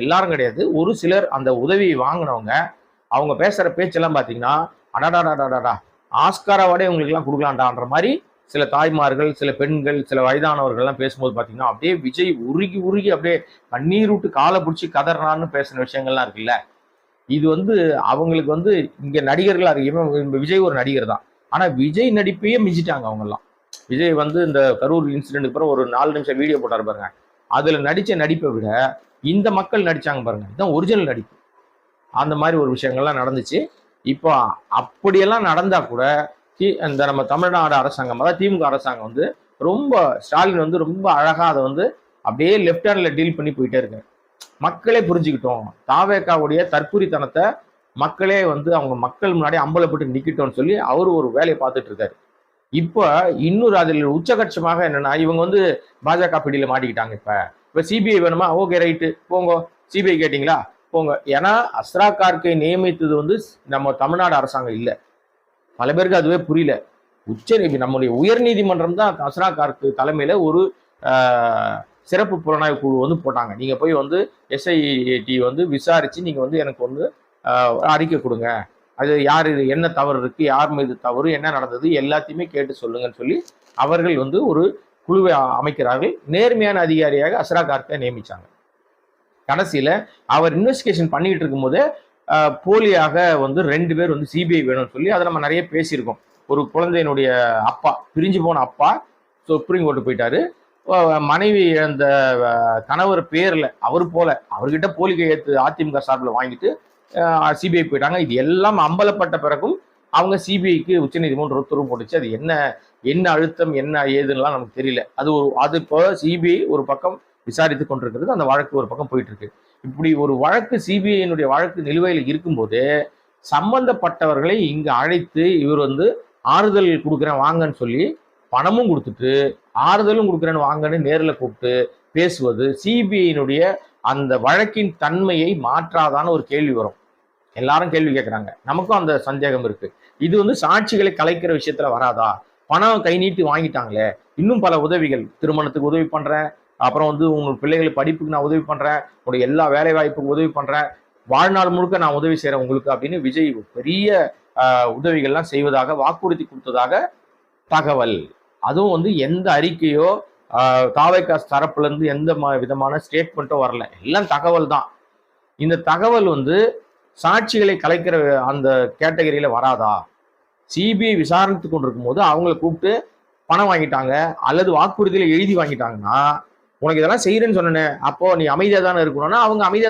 எல்லாரும் கிடையாது. ஒரு சிலர் அந்த உதவி வாங்கினவங்க அவங்க பேசுகிற பேச்செல்லாம் பார்த்தீங்கன்னா அடாடாடாடாடா ஆஸ்கார் அவார்டே உங்களுக்குலாம் கொடுக்கலாம்டான்ற மாதிரி சில தாய்மார்கள் சில பெண்கள் சில வயதானவர்கள்லாம் பேசும்போது பார்த்தீங்கன்னா அப்படியே விஜய் உருகி உருகி அப்படியே கண்ணீர் விட்டு காலை பிடிச்சி கதறான்னு பேசின விஷயங்கள்லாம் இருக்குல்ல. இது வந்து அவங்களுக்கு வந்து இங்கே நடிகர்கள் இருக்கு விஜய் ஒரு நடிகர் தான். ஆனால் விஜய் நடிப்பையே மிஞ்சிட்டாங்க அவங்கெல்லாம். விஜய் வந்து இந்த கரூர் இன்சிடென்ட்டுக்கு அப்புறம் ஒரு நாலு நிமிஷம் வீடியோ போட்டாரு பாருங்க. அதில் நடித்த நடிப்பை விட இந்த மக்கள் நடித்தாங்க பாருங்க. இதுதான் ஒரிஜினல் நடிப்பு. அந்த மாதிரி ஒரு விஷயங்கள்லாம் நடந்துச்சு. இப்போ அப்படியெல்லாம் நடந்தால் கூட தி- இந்த நம்ம தமிழ்நாடு அரசாங்கம் அதாவது திமுக அரசாங்கம் வந்து ரொம்ப ஸ்டாலின் வந்து ரொம்ப அழகாக அதை வந்து அப்படியே லெஃப்ட் ஹேண்டில் டீல் பண்ணி போயிட்டே இருக்கு மக்களே புரிஞ்சுக்கிட்டோம். தாவேக்காவுடைய தற்குறித்தனத்தை மக்களே வந்து அவங்க மக்கள் முன்னாடி அம்பலப்பட்டு நிற்கிட்டோம்னு சொல்லி அவர் ஒரு வேலையை பார்த்துட்டு இருக்காரு. இப்போ இன்னொரு அதில் உச்சகட்சமாக என்னன்னா இவங்க வந்து பாஜக பிடியில மாட்டிக்கிட்டாங்க இப்ப. இப்ப சிபிஐ வேணுமா? ஓகே ரைட்டு போங்க. சிபிஐ கேட்டிங்களா? போங்க. ஏன்னா அஸ்ரா கார்கை நியமித்தது வந்து நம்ம தமிழ்நாடு அரசாங்கம் இல்லை. பல பேருக்கு அதுவே புரியல. உச்ச நம்முடைய உயர் நீதிமன்றம் தான் அஸ்ரா கார்க்கு தலைமையில ஒரு சிறப்பு புலனாய்வு குழு வந்து போட்டாங்க. நீங்க போய் வந்து எஸ்ஐடி வந்து விசாரிச்சு நீங்க வந்து எனக்கு வந்து அறிக்கை கொடுங்க. அது யார் இது என்ன தவறு இருக்கு யார் மீது தவறு என்ன நடந்தது எல்லாத்தையுமே கேட்டு சொல்லுங்கன்னு சொல்லி அவர்கள் வந்து ஒரு குழுவை அமைக்கிறார்கள். நேர்மையான அதிகாரியாக அஸ்ரா கார்க்கை நியமிச்சாங்க. கடைசியில் அவர் இன்வெஸ்டிகேஷன் பண்ணிக்கிட்டு இருக்கும்போதே போலியாக வந்து ரெண்டு பேர் வந்து சிபிஐ வேணும்னு சொல்லி அதை நம்ம நிறைய பேசியிருக்கோம். ஒரு குழந்தையினுடைய அப்பா பிரிஞ்சு போன அப்பா சுப்ரீம் கோர்ட்டு போயிட்டாரு. மனைவி அந்த கணவர் பேரில் அவர் போல அவர்கிட்ட போலி கையெழுத்து அதிமுக சார்பில் வாங்கிட்டு சிபிஐ போயிட்டாங்க. இது எல்லாம் அம்பலப்பட்ட பிறகும் அவங்க சிபிஐக்கு உச்சநீதிமன்றம் உத்தரவு போட்டுச்சு. அது என்ன என்ன அழுத்தம் என்ன ஏதுன்னெலாம் நமக்கு தெரியல. அது ஒரு அது இப்போ சிபிஐ ஒரு பக்கம் விசாரித்து கொண்டிருக்கிறது அந்த வழக்கு ஒரு பக்கம் போயிட்டு இருக்கு இப்படி ஒரு வழக்கு சிபிஐனுடைய வழக்கு நிலுவையில் இருக்கும்போது சம்பந்தப்பட்டவர்களை இங்கு அழைத்து இவர் வந்து ஆறுதல் கொடுக்குறேன் வாங்கன்னு சொல்லி பணமும் கொடுத்துட்டு ஆறுதலும் கொடுக்குறேன்னு வாங்கன்னு நேரில் கூப்பிட்டு பேசுவது சிபிஐனுடைய அந்த வழக்கின் தன்மையை மாற்றாதான ஒரு கேள்வி வரும். எல்லாரும் கேள்வி கேட்குறாங்க நமக்கும் அந்த சந்தேகம் இருக்கு. இது வந்து சாட்சிகளை கலைக்கிற விஷயத்துல வராதா? பணம் கை நீட்டி வாங்கிட்டாங்களே. இன்னும் பல உதவிகள். திருமணத்துக்கு உதவி பண்றேன். அப்புறம் வந்து உங்க பிள்ளைகளை படிப்புக்கு நான் உதவி பண்றேன். உங்களுடைய எல்லா வேலை வாய்ப்புக்கு உதவி பண்றேன். வாழ்நாள் முழுக்க நான் உதவி செய்கிறேன் உங்களுக்கு அப்படின்னு விஜய் பெரிய உதவிகள்லாம் செய்வதாக வாக்குறுதி கொடுத்ததாக தகவல். அதுவும் வந்து எந்த அறிக்கையோ தாவைக்காஸ் தரப்புல இருந்து எந்த விதமான ஸ்டேட்மெண்ட்டும் வரல. எல்லாம் தகவல் தான். இந்த தகவல் வந்து சாட்சிகளை கலைக்கிற அந்த கேட்டகரியில வராதா? சிபிஐ விசாரணைத்து கொண்டிருக்கும் போது அவங்கள கூப்பிட்டு பணம் வாங்கிட்டாங்க அல்லது வாக்குறுதியில எழுதி வாங்கிட்டாங்கன்னா உனக்கு இதெல்லாம் செய்யறேன்னு சொன்னேனே அப்போ நீ அமைதியாக தானே இருக்கணும்னா அவங்க அமைதியாக